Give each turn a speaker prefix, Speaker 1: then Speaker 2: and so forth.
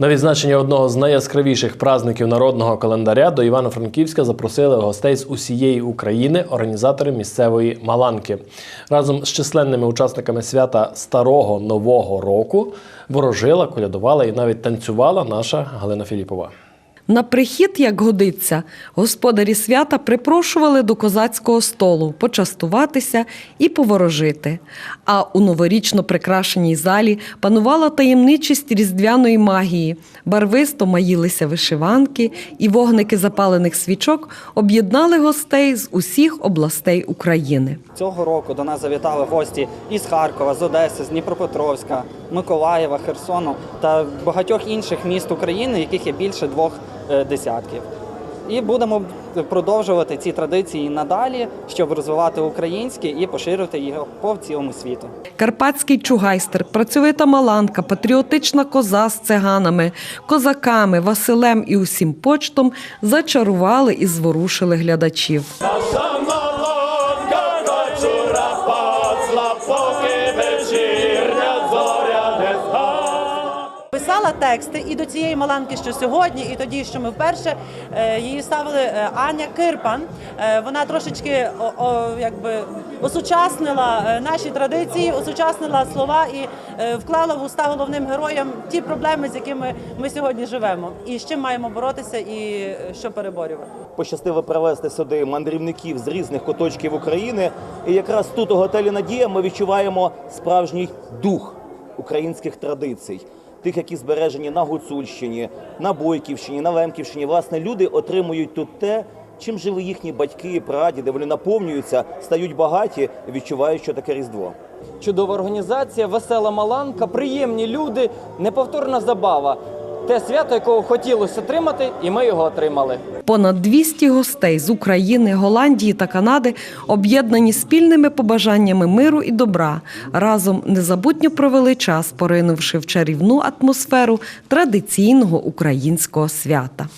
Speaker 1: На відзначення одного з найяскравіших праздників народного календаря до Івано-Франківська запросили гостей з усієї України, організатори місцевої Маланки. Разом з численними учасниками свята Старого Нового року ворожила, колядувала і навіть танцювала наша Галина Філіпова.
Speaker 2: На прихід, як годиться, господарі свята припрошували до козацького столу почастуватися і поворожити. А у новорічно прикрашеній залі панувала таємничість різдвяної магії. Барвисто маїлися вишиванки, і вогники запалених свічок об'єднали гостей з усіх областей України.
Speaker 3: Цього року до нас завітали гості із Харкова, з Одеси, з Дніпропетровська, Миколаєва, Херсону та багатьох інших міст України, яких є більше двох е, десятків. І будемо продовжувати ці традиції надалі, щоб розвивати українське і поширювати його по цілому світу.
Speaker 2: Карпатський чугайстер, працьовита маланка, патріотична коза з циганами, козаками, Василем і усім почтом зачарували і зворушили глядачів.
Speaker 4: Наша поки згасла.
Speaker 5: Писала тексти і до цієї маланки, що сьогодні, і тоді, що ми вперше е, її ставили е, Аня Кирпан. Е, Вона трошечки якби осучаснила наші традиції, осучаснила слова і вклала в уста головним героям ті проблеми, з якими ми сьогодні живемо, і з чим маємо боротися, і що переборювати.
Speaker 6: пощастило привезти сюди мандрівників з різних куточків України. І якраз тут у готелі Надія ми відчуваємо справжній дух українських традицій. Тих, які збережені на Гуцульщині, на Бойківщині, на Лемківщині. Власне, люди отримують тут те, чим жили їхні батьки, прадіди. Вони наповнюються, стають багаті, відчувають, що таке Різдво.
Speaker 7: чудова організація, весела маланка, приємні люди, неповторна забава. Те свято, якого хотілося отримати, і ми його отримали.
Speaker 2: Понад 200 гостей з України, Голландії та Канади об'єднані спільними побажаннями миру і добра. Разом незабутньо провели час, поринувши в чарівну атмосферу традиційного українського свята.